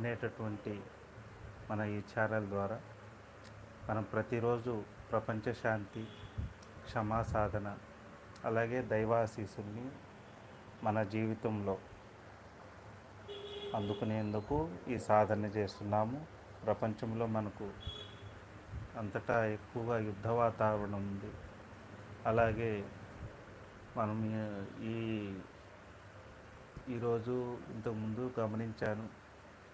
అనేటటువంటి మన ఈ ఛానల్ ద్వారా మనం ప్రతిరోజు ప్రపంచ శాంతి క్షమా సాధన అలాగే దైవాశీసుల్ని మన జీవితంలో అందుకునేందుకు ఈ సాధన చేస్తున్నాము. ప్రపంచంలో మనకు అంతటా ఎక్కువగా యుద్ధ వాతావరణం ఉంది. అలాగే మనం ఈ ఈరోజు ఇంతకుముందు గమనించాను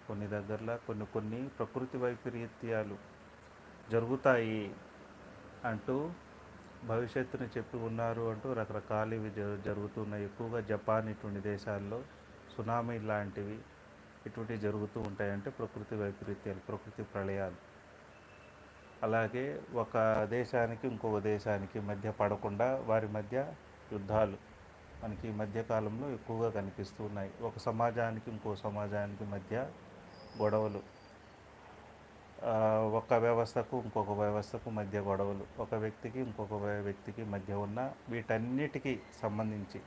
కొన్ని దగ్గరలో కొన్ని కొన్ని ప్రకృతి వైపరీత్యాలు జరుగుతాయి అంటూ భవిష్యత్తుని చెప్పి ఉన్నారు అంటూ రకరకాలవి జ- జరుగుతున్నాయి. ఎక్కువగా జపాన్ ఇటువంటి దేశాల్లో సునామీ లాంటివి ఇటువంటివి జరుగుతూ ఉంటాయంటే ప్రకృతి వైపరీత్యాలు ప్రకృతి ప్రళయాలు. అలాగే ఒక దేశానికి ఇంకొక దేశానికి మధ్య పడకుండా వారి మధ్య యుద్ధాలు మనకి ఈ మధ్యకాలంలో ఎక్కువగా కనిపిస్తున్నాయి ఒక సమాజానికి ఇంకో సమాజానికి మధ్య గొడవలు. ఒక వ్యవస్థకు ఇంకొక వ్యవస్థకు మధ్య గొడవలు. ఒక వ్యక్తికి ఇంకొక వ్యక్తికి మధ్య ఉన్న వీటన్నిటికీ సంబంధించి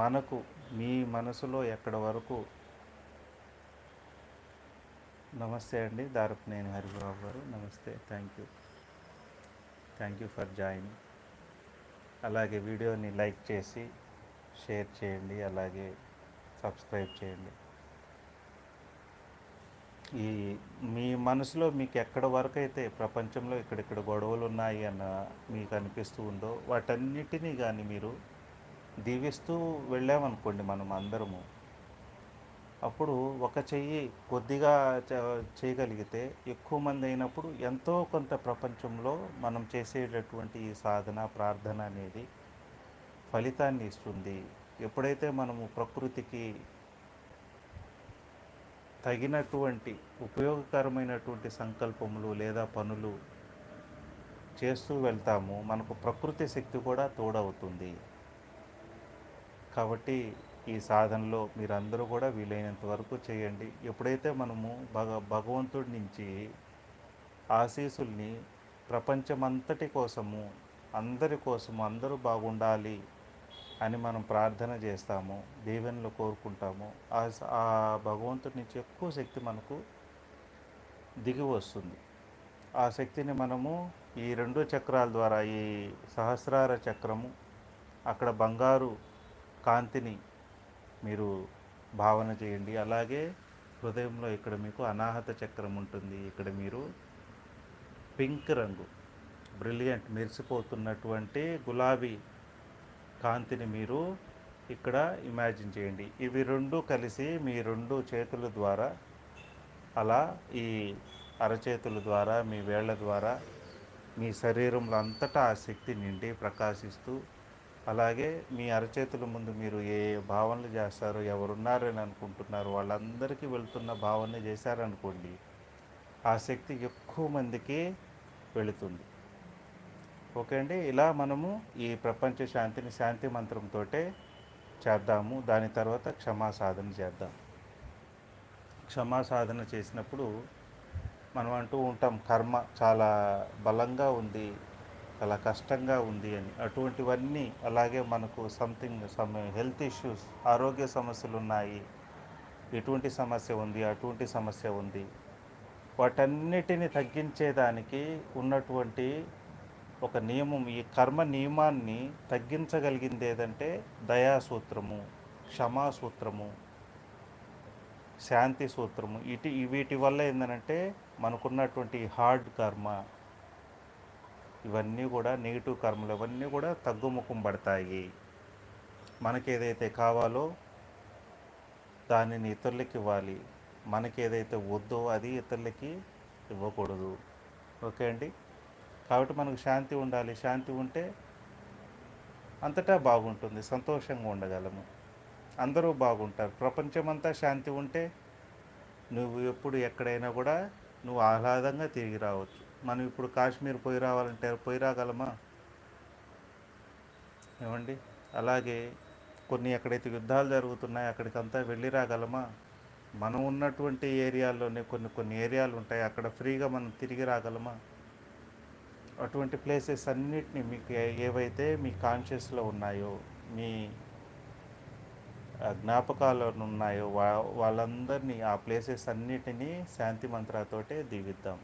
మనకు మీ మనసులో ఎక్కడి వరకు నమస్తే అండి దారపునేని హరిబాబు గారు నమస్తే thank you. Thank you for join అలాగే వీడియోని లైక్ చేసి షేర్ చేయండి అలాగే సబ్స్క్రైబ్ చేయండి. ఈ మీ మనసులో మీకు ఎక్కడ వరకు అయితే ప్రపంచంలో ఇక్కడిక్కడ గొడవలు ఉన్నాయి అన్న మీకు అనిపిస్తూ ఉందో వాటన్నిటినీ కానీ మీరు దీవిస్తూ వెళ్ళామనుకోండి మనం అందరము. అప్పుడు ఒక చెయ్యి కొద్దిగా చేయగలిగితే ఎక్కువ మంది అయినప్పుడు ఎంతో కొంత ప్రపంచంలో మనం చేసేటటువంటి ఈ సాధన ప్రార్థన అనేది ఫలితాన్ని ఇస్తుంది. ఎప్పుడైతే మనము ప్రకృతికి తగినటువంటి ఉపయోగకరమైనటువంటి సంకల్పములు లేదా పనులు చేస్తూ వెళ్తాము మనకు ప్రకృతి శక్తి కూడా తోడవుతుంది. కాబట్టి ఈ సాధనలో మీరందరూ కూడా వీలైనంత వరకు చేయండి. ఎప్పుడైతే మనము భగ భగవంతుడి నుంచి ఆశీసుల్ని ప్రపంచమంతటి కోసము అందరి కోసము అందరూ బాగుండాలి అని మనం ప్రార్థన చేస్తాము దేవునిలో కోరుకుంటాము ఆ ఆ భగవంతుడి నుంచి ఎక్కువ శక్తి మనకు దిగి వస్తుంది. ఆ శక్తిని మనము ఈ రెండు చక్రాల ద్వారా ఈ సహస్రార చక్రము అక్కడ బంగారు కాంతిని మీరు భావన చేయండి. అలాగే హృదయంలో ఇక్కడ మీకు అనాహత చక్రం ఉంటుంది. ఇక్కడ మీరు పింక్ రంగు బ్రిలియంట్ మెరిసిపోతున్నటువంటి గులాబీ కాంతిని మీరు ఇక్కడ ఇమాజిన్ చేయండి. ఇవి రెండు కలిసి మీ రెండు చేతుల ద్వారా అలా ఈ అరచేతుల ద్వారా మీ వేళ్ళ ద్వారా మీ శరీరంలో అంతటా ఆ శక్తి నిండి ప్రకాశిస్తూ అలాగే మీ అరచేతుల ముందు మీరు ఏ భావనలు చేస్తారో ఎవరున్నారని అనుకుంటున్నారు వాళ్ళందరికీ వెళ్తున్న భావన చేశారనుకోండి ఆ శక్తి ఎక్కువ మందికి వెళుతుంది. ఓకే అండి. ఇలా మనము ఈ ప్రపంచ శాంతిని శాంతి మంత్రంతో చేద్దాము. దాని తర్వాత క్షమా సాధన చేద్దాం. క్షమా సాధన చేసినప్పుడు మనం అంటూ ఉంటాం కర్మ చాలా బలంగా ఉంది చాలా కష్టంగా ఉంది అని. అటువంటివన్నీ అలాగే మనకు సంథింగ్ సమ్ హెల్త్ ఇష్యూస్ ఆరోగ్య సమస్యలు ఉన్నాయి. ఎటువంటి సమస్య ఉంది? అటువంటి సమస్య ఉంది. వాటన్నిటిని తగ్గించేదానికి ఉన్నటువంటి ఒక నియమం ఈ కర్మ నియమాన్ని తగ్గించగలిగింది ఏదంటే దయాసూత్రము క్షమాసూత్రము శాంతి సూత్రము ఇటు వీటి వల్ల ఏంటంటే మనకున్నటువంటి హార్డ్ కర్మ ఇవన్నీ కూడా నెగిటివ్ కర్మలు ఇవన్నీ కూడా తగ్గుముఖం పడతాయి. మనకి ఏదైతే కావాలో దానిని ఇతరులకి ఇవ్వాలి. మనకి ఏదైతే వద్దో అది ఇతరులకి ఇవ్వకూడదు. ఓకే అండి? కాబట్టి మనకు శాంతి ఉండాలి. శాంతి ఉంటే అంతటా బాగుంటుంది. సంతోషంగా ఉండగలము. అందరూ బాగుంటారు. ప్రపంచమంతా శాంతి ఉంటే నువ్వు ఎప్పుడు ఎక్కడైనా కూడా నువ్వు ఆహ్లాదంగా తిరిగి రావచ్చు. మనం ఇప్పుడు కాశ్మీర్ పోయి రావాలంటే పోయి రాగలమా? ఏమండి? అలాగే కొన్ని ఎక్కడైతే యుద్ధాలు జరుగుతున్నాయో అక్కడికంతా వెళ్ళి రాగలమా? మనం ఉన్నటువంటి ఏరియాల్లోనే కొన్ని కొన్ని ఏరియాలు ఉంటాయి. అక్కడ ఫ్రీగా మనం తిరిగి రాగలమా? అటువంటి ప్లేసెస్ అన్నిటిని మీకు ఏవైతే మీ కాన్షియస్లో ఉన్నాయో మీ ఆ జ్ఞాపకాలు ఉన్నాయో వా వాళ్ళందరినీ ఆ ప్లేసెస్ అన్నిటినీ శాంతి మంత్రాతోటే దీవిద్దాం.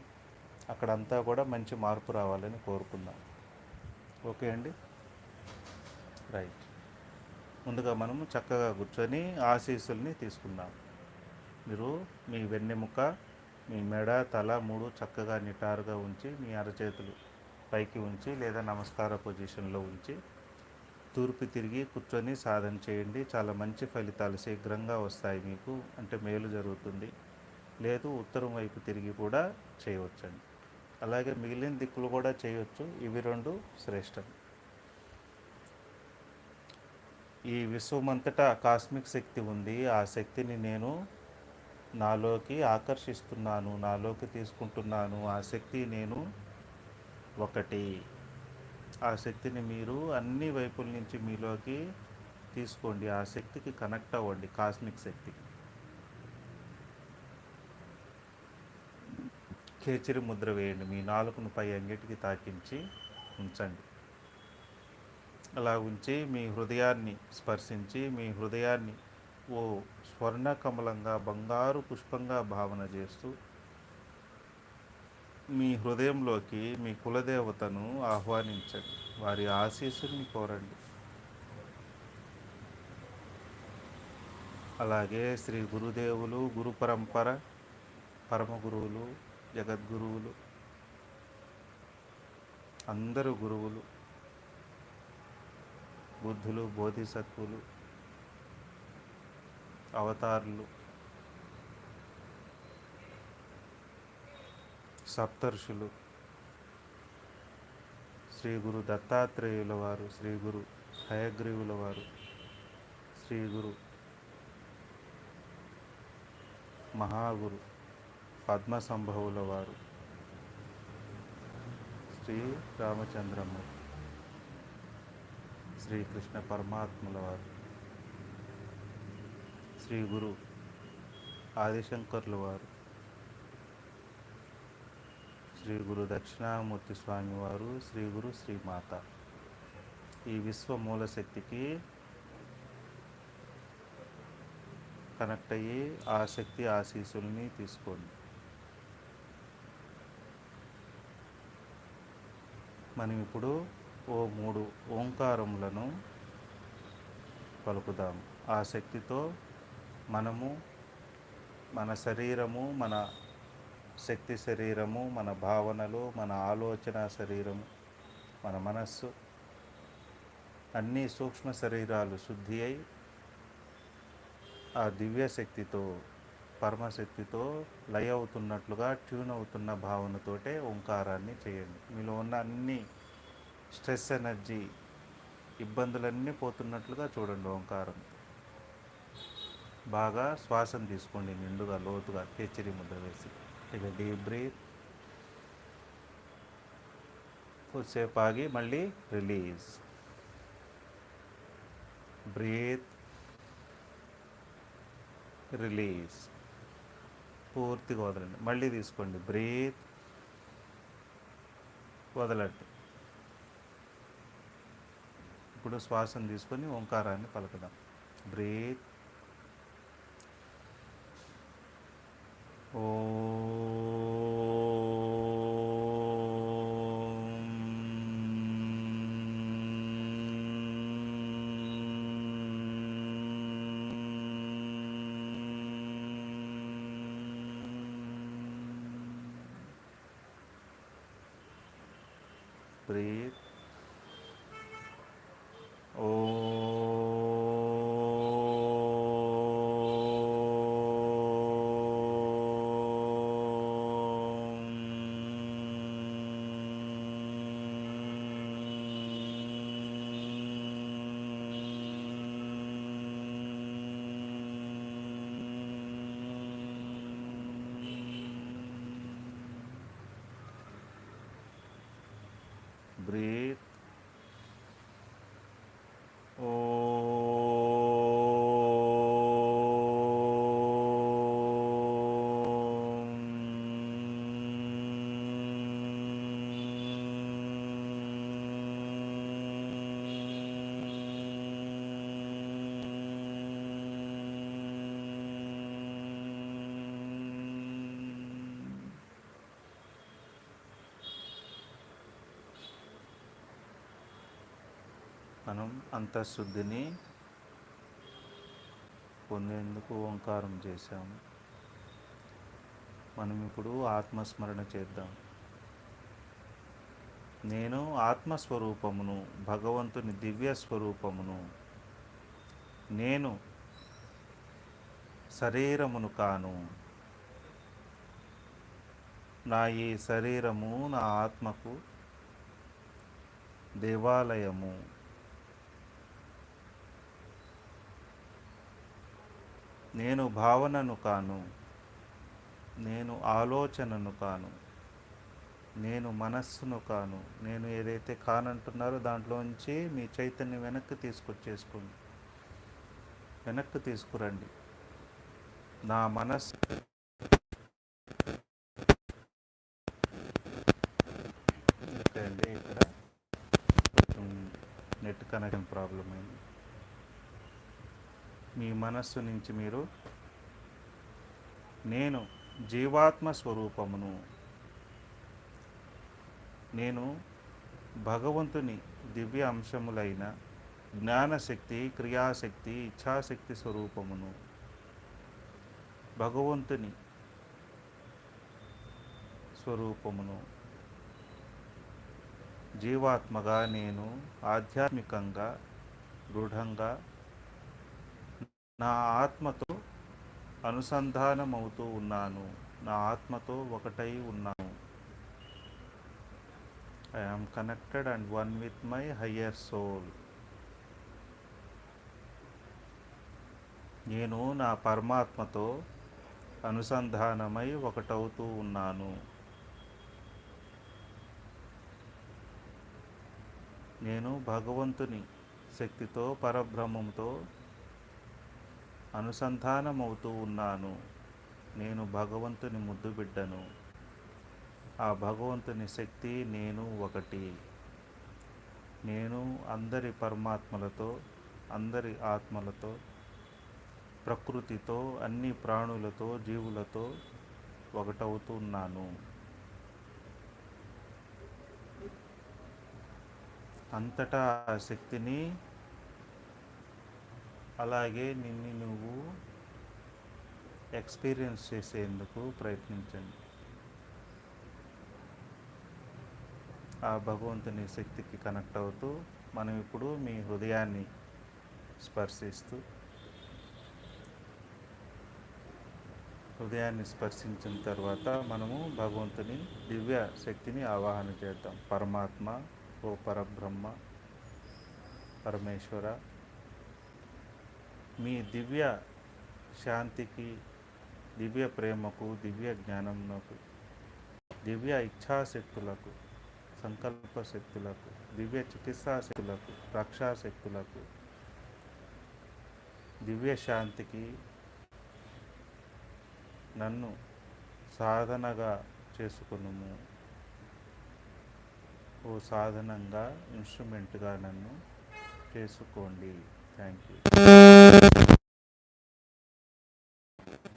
అక్కడంతా కూడా మంచి మార్పు రావాలని కోరుకుందాం. ఓకే అండి? రైట్. ముందుగా మనము చక్కగా కూర్చొని ఆశీస్సుల్ని తీసుకుందాం. మీరు మీ వెన్నెముక మీ మెడ తల మూడు చక్కగా నిటారుగా ఉంచి మీ అరచేతులు పైకి ఉంచి లేదా నమస్కార పొజిషన్లో ఉంచి తూర్పు తిరిగి కూర్చొని సాధన చేయండి. చాలా మంచి ఫలితాలు శీఘ్రంగా వస్తాయి మీకు. అంటే మేలు జరుగుతుంది. లేదు ఉత్తరం వైపు తిరిగి కూడా చేయవచ్చండి. అలాగే మిగిలిన దిక్కులు కూడా చేయవచ్చు ఇవి రెండు శ్రేష్టం. ఈ విశ్వమంతటా కాస్మిక్ శక్తి ఉంది. ఆ శక్తిని నేను నాలోకి ఆకర్షిస్తున్నాను నాలోకి తీసుకుంటున్నాను. ఆ శక్తి నేను ఒకటి. ఆ శక్తిని మీరు అన్ని వైపుల నుంచి మీలోకి తీసుకోండి. ఆ శక్తికి కనెక్ట్ అవ్వండి. కాస్మిక్ శక్తికి కేచిరి ముద్ర వేయండి. మీ నాలుకను పై అంగిటికి తాకించి ఉంచండి. అలా ఉంచి మీ హృదయాన్ని స్పర్శించి మీ హృదయాన్ని ఓ స్వర్ణ కమలంగా బంగారు పుష్పంగా భావన చేస్తూ మీ హృదయంలోకి మీ కులదేవతను ఆహ్వానించండి. వారి ఆశీస్సుని కోరండి. అలాగే శ్రీ గురుదేవులు గురు పరంపర పరమ గురువులు జగద్గురువులు అందరు గురువులు బుద్ధులు బోధిసత్వులు అవతారులు సప్తర్షులు శ్రీ గురు దత్తాత్రేయుల వారు శ్రీ గురు హయగ్రీవుల వారు శ్రీ గురు మహాగురు పద్మసంభవుల వారు శ్రీ రామచంద్రమ్మ శ్రీకృష్ణ పరమాత్ముల వారు శ్రీ గురు ఆదిశంకర్ల వారు శ్రీ గురు దక్షిణామూర్తి స్వామి వారు శ్రీ గురు శ్రీమాత ఈ విశ్వ మూల శక్తికి కనెక్ట్ అయ్యి ఆ శక్తి ఆశీస్సుల్ని తీసుకోండి. మనం ఇప్పుడు ఓ మూడు ఓంకారములను పలుకుదాం. ఆ శక్తితో మనము మన శరీరము మన శక్తి శరీరము మన భావనలు మన ఆలోచన శరీరము మన మనస్సు అన్ని సూక్ష్మ శరీరాలు శుద్ధి అయి ఆ దివ్య శక్తితో పరమశక్తితో లయ అవుతున్నట్లుగా ట్యూన్ అవుతున్న భావనతోటే ఓంకారాన్ని చేయండి. మీలో ఉన్న అన్ని స్ట్రెస్ ఎనర్జీ ఇబ్బందులన్నీ పోతున్నట్లుగా చూడండి ఓంకారం. బాగా శ్వాసను తీసుకోండి నిండుగా లోతుగా కేచరి ముద్ర వేసి. ఇక డీప్ బ్రీత్ కొద్దిసేపు ఆగి మళ్ళీ రిలీజ్ బ్రీత్ రిలీజ్ పూర్తిగా వదలండి. మళ్ళీ తీసుకోండి. బ్రీత్ వదలండి. ఇప్పుడు శ్వాసను తీసుకొని ఓంకారాన్ని పలకదాం. బ్రీత్ ఓ మనం అంతఃశుద్ధిని పొందేందుకు ఓంకారం చేశాము మనం ఇప్పుడు ఆత్మస్మరణ చేద్దాం. నేను ఆత్మస్వరూపమును భగవంతుని దివ్య స్వరూపమును నేను శరీరమును కాను. నా ఈ శరీరము నా ఆత్మకు దేవాలయము. నేను భావనను కాను నేను ఆలోచనను కాను నేను మనస్సును కాను నేను ఏదైతే కానంటున్నారో దాంట్లోంచి మీ చైతన్యం వెనక్కి తీసుకొచ్చేసుకోండి. వెనక్కి తీసుకురండి. నా మనస్సు ఇక్కడ. కొంచెం నెట్ కనెక్షన్ ప్రాబ్లం అయింది. మీ మనస్సు నుంచి మీరు నేను జీవాత్మ స్వరూపమును. నేను భగవంతుని దివ్య అంశములైన జ్ఞానశక్తి క్రియాశక్తి ఇచ్ఛాశక్తి స్వరూపమును. భగవంతుని స్వరూపమును. జీవాత్మగా నేను ఆధ్యాత్మికంగా దృఢంగా నా ఆత్మతో అనుసంధానమవుతూ ఉన్నాను. నా ఆత్మతో ఒకటై ఉన్నాను. I am connected and one with my higher soul నేను నా పరమాత్మతో అనుసంధానమై ఒకటవుతూ ఉన్నాను. నేను భగవంతుని శక్తితో పరబ్రహ్మంతో అనుసంధానమవుతూ ఉన్నాను. నేను భగవంతుని ముద్దు బిడ్డను. ఆ భగవంతుని శక్తి నేను ఒకటి. నేను అందరి పరమాత్మలతో అందరి ఆత్మలతో ప్రకృతితో అన్ని ప్రాణులతో జీవులతో ఒకటవుతున్నాను అంతటా ఆ శక్తిని అలాగే నిన్ను నువ్వు ఎక్స్పీరియన్స్ చేసేందుకు ప్రయత్నించండి. ఆ భగవంతుని శక్తికి కనెక్ట్ అవుతూ మనం ఇప్పుడు మీ హృదయాన్ని స్పర్శిస్తూ హృదయాన్ని స్పర్శించిన తర్వాత మనము భగవంతుని దివ్య శక్తిని ఆవాహన చేద్దాం. పరమాత్మ ఓ పరబ్రహ్మ పరమేశ్వర మీ దివ్య శాంతికి దివ్య ప్రేమకు దివ్య జ్ఞానమునకు దివ్య ఇచ్ఛాశక్తులకు సంకల్ప శక్తులకు దివ్య చికిత్సా శక్తులకు రక్షా శక్తులకు దివ్య శాంతికి నన్ను సాధనగా చేసుకునుము. ఓ సాధనంగా ఇన్స్ట్రుమెంట్గా నన్ను చేసుకోండి. థ్యాంక్ యూ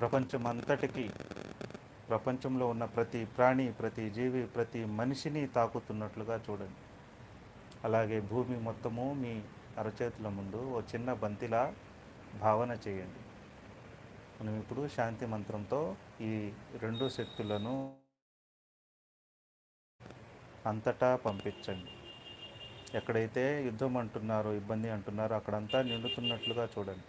ప్రపంచం అంతటికి ప్రపంచంలో ఉన్న ప్రతి ప్రాణి ప్రతి జీవి ప్రతి మనిషిని తాకుతున్నట్లుగా చూడండి. అలాగే భూమి మొత్తము మీ అరచేతుల ముందు ఓ చిన్న బంతిలా భావన చేయండి. మనం ఇప్పుడు శాంతి మంత్రంతో ఈ రెండు శక్తులను అంతటా పంపించండి. ఎక్కడైతే యుద్ధం అంటున్నారో ఇబ్బంది అంటున్నారో అక్కడంతా నిండుతున్నట్లుగా చూడండి.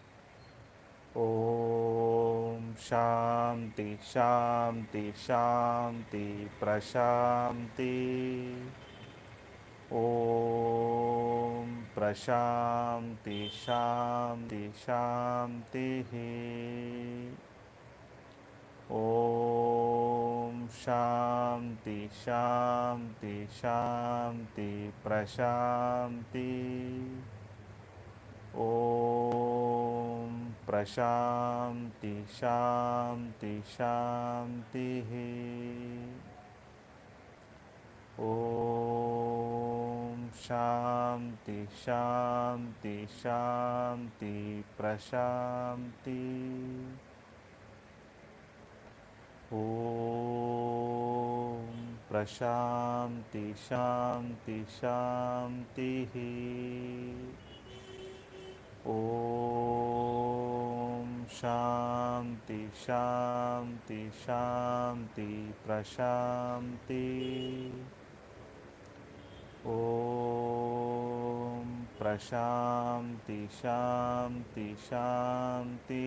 ఓం శాంతి శాంతి శాంతి ప్రశాంతి. ఓం ప్రశాంతి శాంతి శాంతి. ఓం శాంతి శాంతి శాంతి ప్రశాంతి ఓం ప్రశాంతి శాంతి శాంతి ఓం శాంతి శాంతి శాంతి ప్రశాంతి ఓం ప్రశాంతి శాంతి శాంతి ఓం శాంతి శాంతి శాంతి ప్రశాంతి ఓం ప్రశాంతి శాంతి శాంతి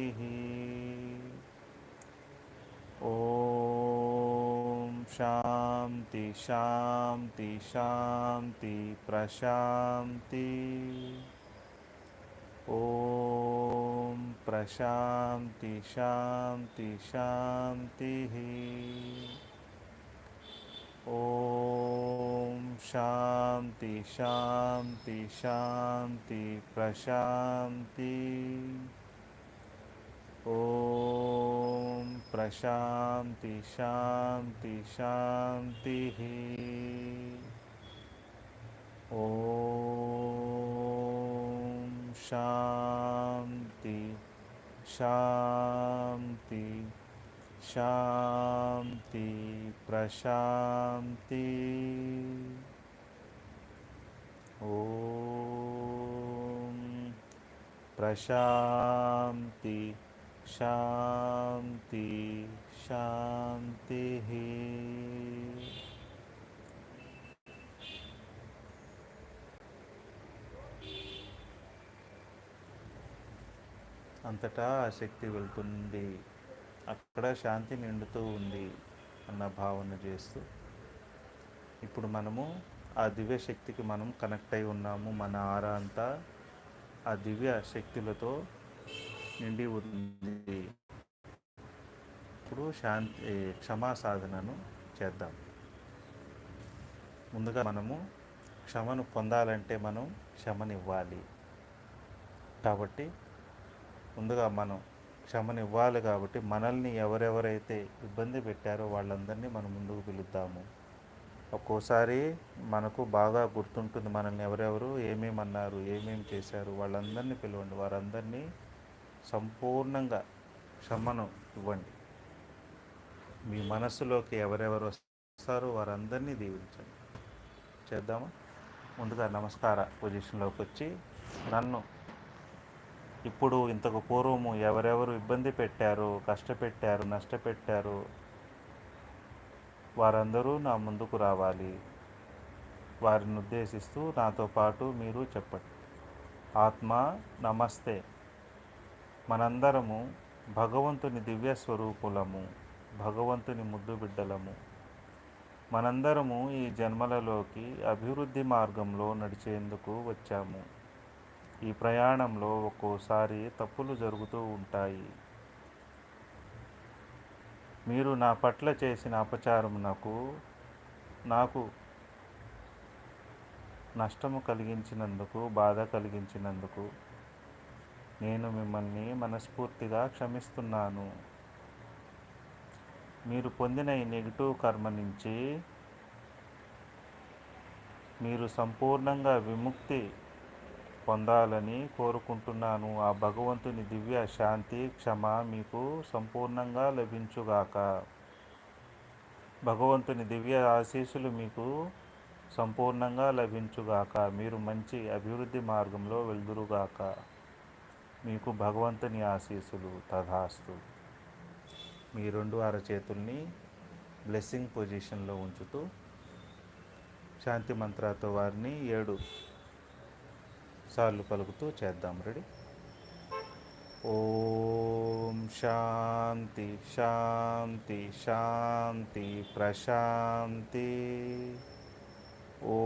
ఓం శాంతి శాంతి శాంతి ప్రశాంతి ఓం ప్రశాంతి శాంతి శాంతి ఓం శాంతి శాంతి శాంతి ప్రశాంతి ఓం ప్రశాంతి శాంతి శాంతి ఓం శాంతి శాంతి శాంతి ప్రశాంతి ఓం ప్రశాంతి శాంతి శాంతి. అంతటా ఆ శక్తి వెళ్తుంది. అక్కడ శాంతి నిండుతూ ఉంది అన్న భావన చేస్తూ. ఇప్పుడు మనము ఆ దివ్య శక్తికి మనం కనెక్ట్ అయి ఉన్నాము. మన ఆరా అంతా ఆ దివ్య శక్తులతో నిండి ఉంది. ఇప్పుడు శాంతి క్షమా సాధనను చేద్దాం. ముందుగా మనము క్షమను పొందాలంటే మనం క్షమనివ్వాలి. కాబట్టి ముందుగా మనం క్షమనివ్వాలి కాబట్టి మనల్ని ఎవరెవరైతే ఇబ్బంది పెట్టారో వాళ్ళందరినీ మనం ముందుకు పిలుద్దాము. ఒక్కోసారి మనకు బాగా గుర్తుంటుంది మనల్ని ఎవరెవరు ఏమేమి అన్నారు ఏమేమి చేశారు వాళ్ళందరినీ పిలవండి. వారందరినీ సంపూర్ణంగా క్షమను ఇవ్వండి. మీ మనస్సులోకి ఎవరెవరు వస్తారో వారందరినీ దీవించండి. చేద్దామా? ముందుగా నమస్కార పొజిషన్లోకి వచ్చి నన్ను ఇప్పుడు ఇంతకు పూర్వము ఎవరెవరు ఇబ్బంది పెట్టారు కష్టపెట్టారు నష్టపెట్టారు వారందరూ నా ముందుకు రావాలి. వారిని ఉద్దేశిస్తూ నాతో పాటు మీరు చెప్పండి. ఆత్మ నమస్తే. మనందరము భగవంతుని దివ్య స్వరూపులము భగవంతుని ముద్దు బిడ్డలము. మనందరము ఈ జన్మలలోకి అభివృద్ధి మార్గంలో నడిచేందుకు వచ్చాము. ఈ ప్రయాణంలో ఒక్కోసారి తప్పులు జరుగుతూ ఉంటాయి. మీరు నా పట్ల చేసిన అపచారం నాకు నాకు నష్టము కలిగించినందుకు బాధ కలిగించినందుకు నేను మిమ్మల్ని మనస్ఫూర్తిగా క్షమిస్తున్నాను. మీరు పొందిన ఈ నెగిటివ్ కర్మ నుంచి మీరు సంపూర్ణంగా విముక్తి పొందాలని కోరుకుంటున్నాను. ఆ భగవంతుని దివ్య శాంతి క్షమ మీకు సంపూర్ణంగా లభించుగాక. భగవంతుని దివ్య ఆశీస్సులు మీకు సంపూర్ణంగా లభించుగాక. మీరు మంచి అభివృద్ధి మార్గంలో వెళ్దురుగాక మీకు భగవంతుని ఆశీస్సులు తథాస్తు మీ రెండు అరచేతుల్ని బ్లెస్సింగ్ పొజిషన్లో ఉంచుతూ శాంతి మంత్రాతో వారిని ఏడు సార్లు పలుకుతూ చేద్దాం. రెడీ? ఓం శాంతి శాంతి శాంతి ప్రశాంతి. ఓ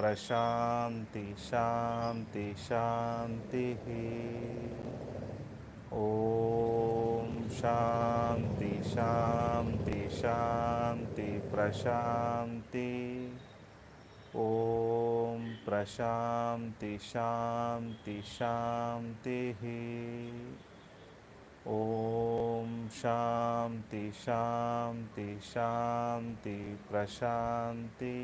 ప్రశాంతి శాంతి శాంతి ఓం శాంతి శాంతి శాంతి ప్రశాంతి ఓం ప్రశాంతి శాంతి శాంతి ఓం శాంతి శాంతి శాంతి ప్రశాంతి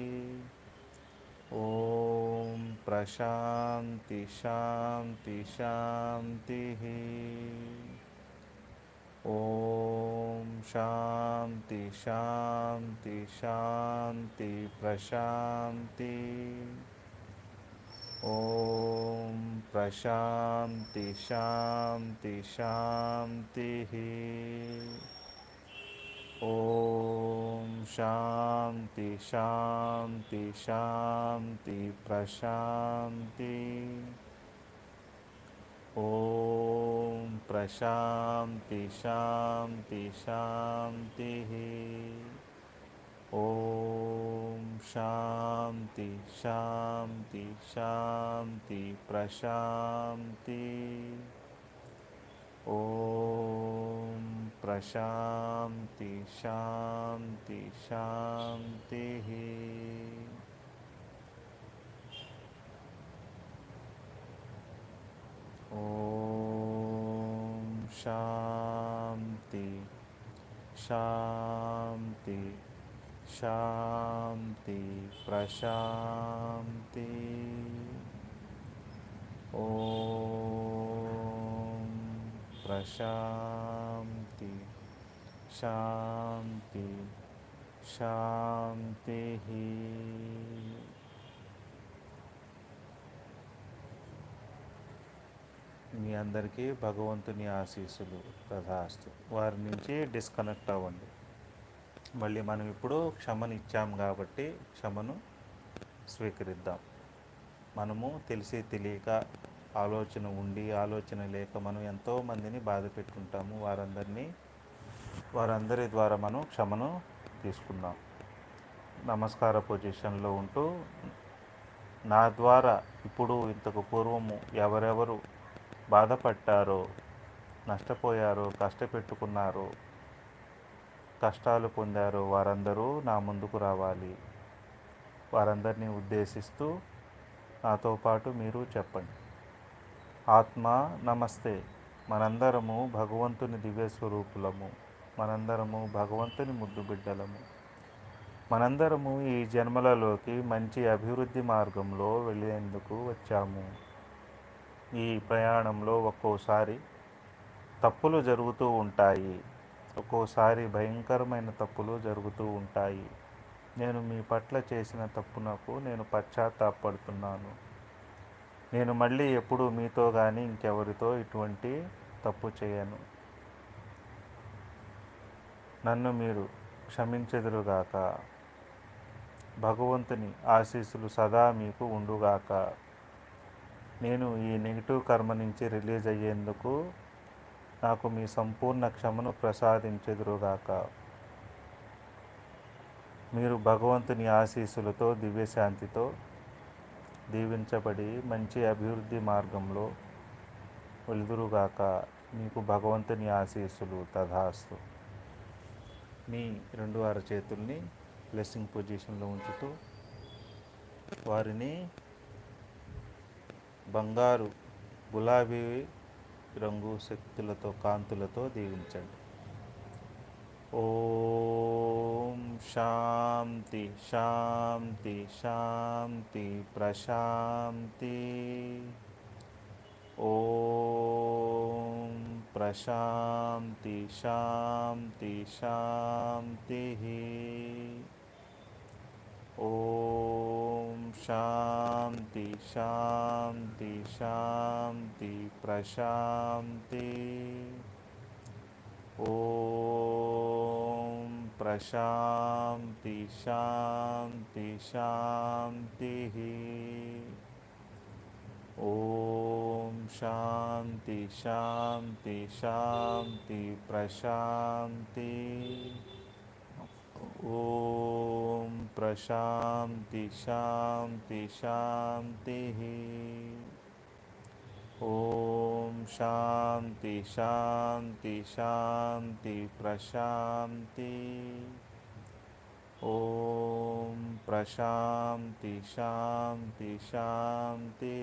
ఓం ప్రశాంతి శాంతి శాంతి ఓం శాంతి శాంతి శాంతి ప్రశాంతి ఓం ప్రశాంతి శాంతి శాంతి ఓం శాంతి శాంతి శాంతి ప్రశాంతి ఓం ప్రశాంతి శాంతి శాంతి ఓం శాంతి శాంతి శాంతి ప్రశాంతి ఓం ప్రశాంతి శాంతి శాంతి ఓం శాంతి శాంతి శాంతి ప్రశాంతి ఓం శాంతి శాంతి శాంతి మీ అందరికీ భగవంతుని ఆశీస్సులు తథాస్తు వారి నుంచి డిస్కనెక్ట్ అవ్వండి. మళ్ళీ మనం ఇప్పుడు క్షమను ఇచ్చాం కాబట్టి క్షమను స్వీకరిద్దాం. మనము తెలిసి తెలియక ఆలోచన ఉండి ఆలోచన లేక మనం ఎంతోమందిని బాధ పెట్టుకుంటాము వారందరినీ వారందరి ద్వారా మనం క్షమను తీసుకుందాం. నమస్కార పొజిషన్లో ఉంటూ నా ద్వారా ఇప్పుడు ఇంతకు పూర్వము ఎవరెవరు బాధపడ్డారో నష్టపోయారో కష్టపెట్టుకున్నారో కష్టాలు పొందారో వారందరూ నా ముందుకు రావాలి. వారందరినీ ఉద్దేశిస్తూ నాతో పాటు మీరు చెప్పండి. ఆత్మ నమస్తే. మనందరము భగవంతుని దివ్య స్వరూపులము. మనందరము భగవంతుని ముద్దు బిడ్డలము. మనందరము ఈ జన్మలలోకి మంచి అభివృద్ధి మార్గంలో వెళ్ళేందుకు వచ్చాము. ఈ ప్రయాణంలో ఒక్కోసారి తప్పులు జరుగుతూ ఉంటాయి. ఒక్కోసారి భయంకరమైన తప్పులు జరుగుతూ ఉంటాయి. నేను మీ పట్ల చేసిన తప్పునకు నేను పశ్చాత్తాపడుతున్నాను నేను మళ్ళీ ఎప్పుడు మీతో కానీ ఇంకెవరితో ఇటువంటి తప్పు చేయను. నన్ను మీరు క్షమించెదురుగాక. భగవంతుని ఆశీస్సులు సదా మీకు ఉండుగాక. నేను ఈ నెగిటివ్ కర్మ నుంచి రిలీజ్ అయ్యేందుకు నాకు మీ సంపూర్ణ క్షమను ప్రసాదించెదురుగాక. మీరు భగవంతుని ఆశీస్సులతో దివ్యశాంతితో దీవించబడి మంచి అభివృద్ధి మార్గంలో వెలుదురుగాక. మీకు భగవంతుని ఆశీస్సులు తథాస్తు. మీ రెండు అరచేతుల్ని బ్లెస్సింగ్ పొజిషన్లో ఉంచుతూ వారిని బంగారు గులాబీ రంగు శక్తులతో కాంతులతో దీవించండి. ఓం శాంతి శాంతి శాంతి ప్రశాంతి ఓం ప్రశాంతి శాంతి శాంతి ఓం శాంతి శాంతి శాంతి ప్రశాంతి ఓం ప్రశాంతి శాంతి శాంతి ఓం శాంతి శాంతి శాంతి ప్రశాంతి ఓం ప్రశాంతి శాంతి శాంతి ఓం శాంతి శాంతి శాంతి ప్రశాంతి ఓం ప్రశాంతి శాంతి శాంతి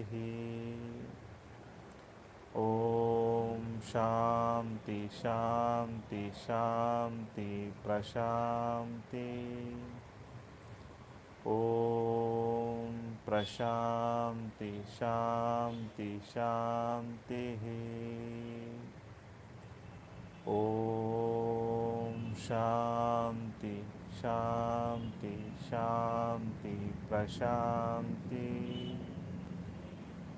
ఓం శాంతి శాంతి శాంతి ప్రశాంతి ఓం ప్రశాంతి శాంతి శాంతి ఓం శాంతి శాంతి శాంతి ప్రశాంతి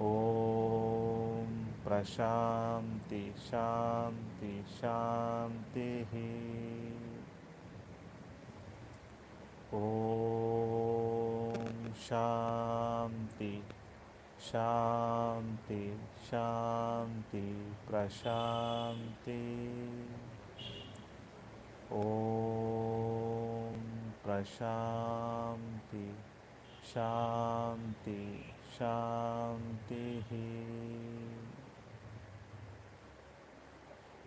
ఓం ప్రశాంతి శాంతి శాంతి ఓం శాంతి శాంతి శాంతి ప్రశాంతి. ఓం ప్రశాంతి శాంతి శాంతి.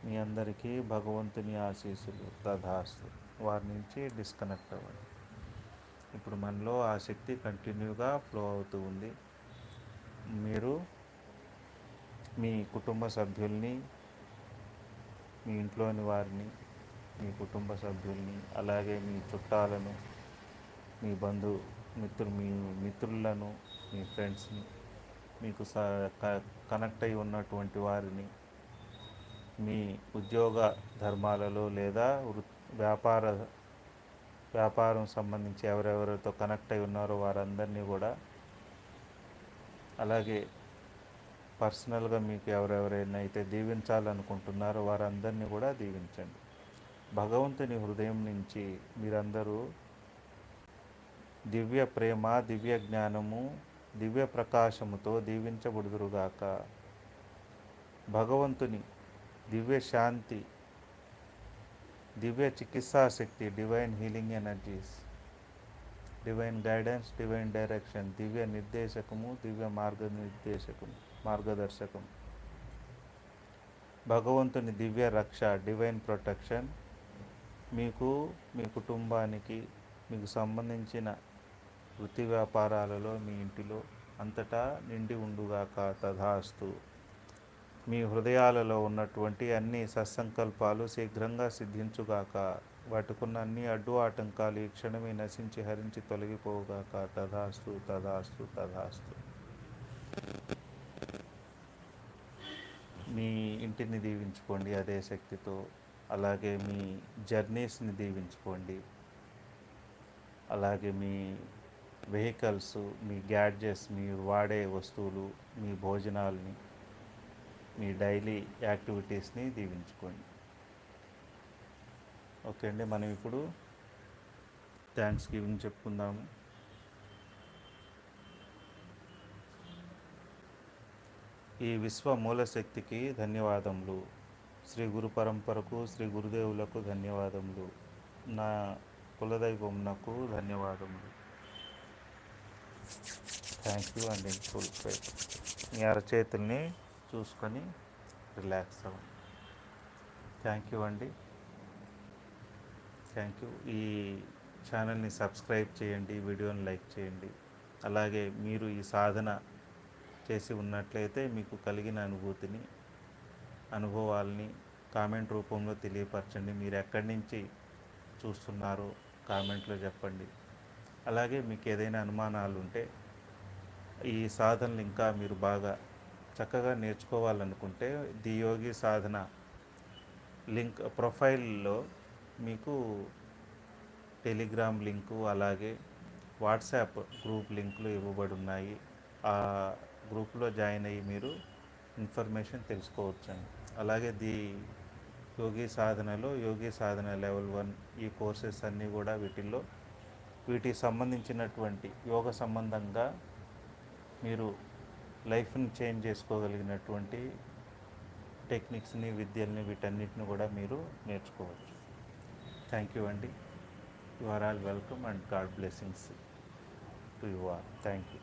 మీ అందరికీ భగవంతుని ఆశీస్సులు తథాస్తు వారి నుంచి డిస్కనెక్ట్ అవ్వండి. ఇప్పుడు మనలో ఆ శక్తి కంటిన్యూగా ఫ్లో అవుతూ ఉంది. మీరు మీ కుటుంబ సభ్యుల్ని మీ ఇంట్లోని వారిని మీ కుటుంబ సభ్యుల్ని అలాగే మీ చుట్టాలను మీ బంధు మిత్రు మీ మిత్రులను మీ ఫ్రెండ్స్ని మీకు స కనెక్ట్ అయి ఉన్నటువంటి వారిని మీ ఉద్యోగ ధర్మాలలో లేదా వ్యాపార వ్యాపారం సంబంధించి ఎవరెవరితో కనెక్ట్ అయి ఉన్నారో వారందరినీ కూడా అలాగే పర్సనల్గా మీకు ఎవరెవరైనా అయితే దీవించాలనుకుంటున్నారో వారందరినీ కూడా దీవించండి. భగవంతుని హృదయం నుంచి మీరందరూ దివ్య ప్రేమ దివ్య జ్ఞానము దివ్య ప్రకాశముతో దీవించబడుదురుగాక. భగవంతుని దివ్య శాంతి దివ్య చికిత్సా శక్తి divine healing energies divine guidance divine direction దివ్య నిర్దేశకము దివ్య మార్గనిర్దేశకము మార్గదర్శకం భగవంతుని దివ్య రక్ష డివైన్ ప్రొటెక్షన్ మీకు మీ కుటుంబానికి మీకు సంబంధించిన వృత్తి వ్యాపారాలలో మీ ఇంటిలో అంతటా నిండి ఉండుగాక తథాస్తు మీ హృదయాలలో ఉన్నటువంటి అన్ని సత్సంకల్పాలు శీఘ్రంగా సిద్ధించుగాక వాటికున్న అన్ని అడ్డు ఆటంకాలు ఈ క్షణమే నశించి హరించి తొలగిపోగాక తథాస్తు తధాస్తు తథాస్తు మీ ఇంటిని దీవించుకోండి అదే శక్తితో. అలాగే మీ జర్నీస్ని దీవించుకోండి. అలాగే మీ వెహికల్స్ మీ గ్యాడ్జెట్స్ మీరు వాడే వస్తువులు మీ భోజనాలని మీ డైలీ యాక్టివిటీస్ని దీవించుకోండి. ఓకే అండి మనం ఇప్పుడు థ్యాంక్స్ గివింగ్ చెప్పుకుందాము ఈ విశ్వ మూలశక్తికి ధన్యవాదములు. శ్రీ గురు పరంపరకు శ్రీ గురుదేవులకు ధన్యవాదములు. నా కులదైవంనకు ధన్యవాదములు. థ్యాంక్ యూ అండి ఫుల్ ఫైట్ మీ అరచేతుల్ని చూసుకొని రిలాక్స్ అవ్వండి థ్యాంక్ యూ అండి. థ్యాంక్ యూ ఈ ఛానల్ని సబ్స్క్రైబ్ చేయండి వీడియోని లైక్ చేయండి. అలాగే మీరు ఈ సాధన చేసి ఉన్నట్లయితే మీకు కలిగిన అనుభూతిని అనుభవాల్ని కామెంట్ రూపంలో తెలియపరచండి. మీరు ఎక్కడి నుంచి చూస్తున్నారో కామెంట్లో చెప్పండి. అలాగే మీకు ఏదైనా అనుమానాలు ఉంటే ఈ సాధనలు ఇంకా మీరు బాగా చక్కగా నేర్చుకోవాలనుకుంటే ది యోగి సాధన లింక్ ప్రొఫైల్లో మీకు టెలిగ్రామ్ లింకు అలాగే వాట్సాప్ గ్రూప్ లింకులు ఇవ్వబడి ఉన్నాయి. ఆ గ్రూప్లో జాయిన్ అయ్యి మీరు ఇన్ఫర్మేషన్ తెలుసుకోవచ్చండి. అలాగే ది యోగి సాధనలో యోగి సాధన లెవెల్ వన్ ఈ కోర్సెస్ అన్నీ కూడా వీటిల్లో వీటికి సంబంధించినటువంటి యోగ సంబంధంగా మీరు లైఫ్ని చేంజ్ చేసుకోగలిగినటువంటి టెక్నిక్స్ని విద్యల్ని వీటన్నిటిని కూడా మీరు నేర్చుకోవచ్చు. థ్యాంక్ యూ అండి. You are all welcome and God blessings to you are thank you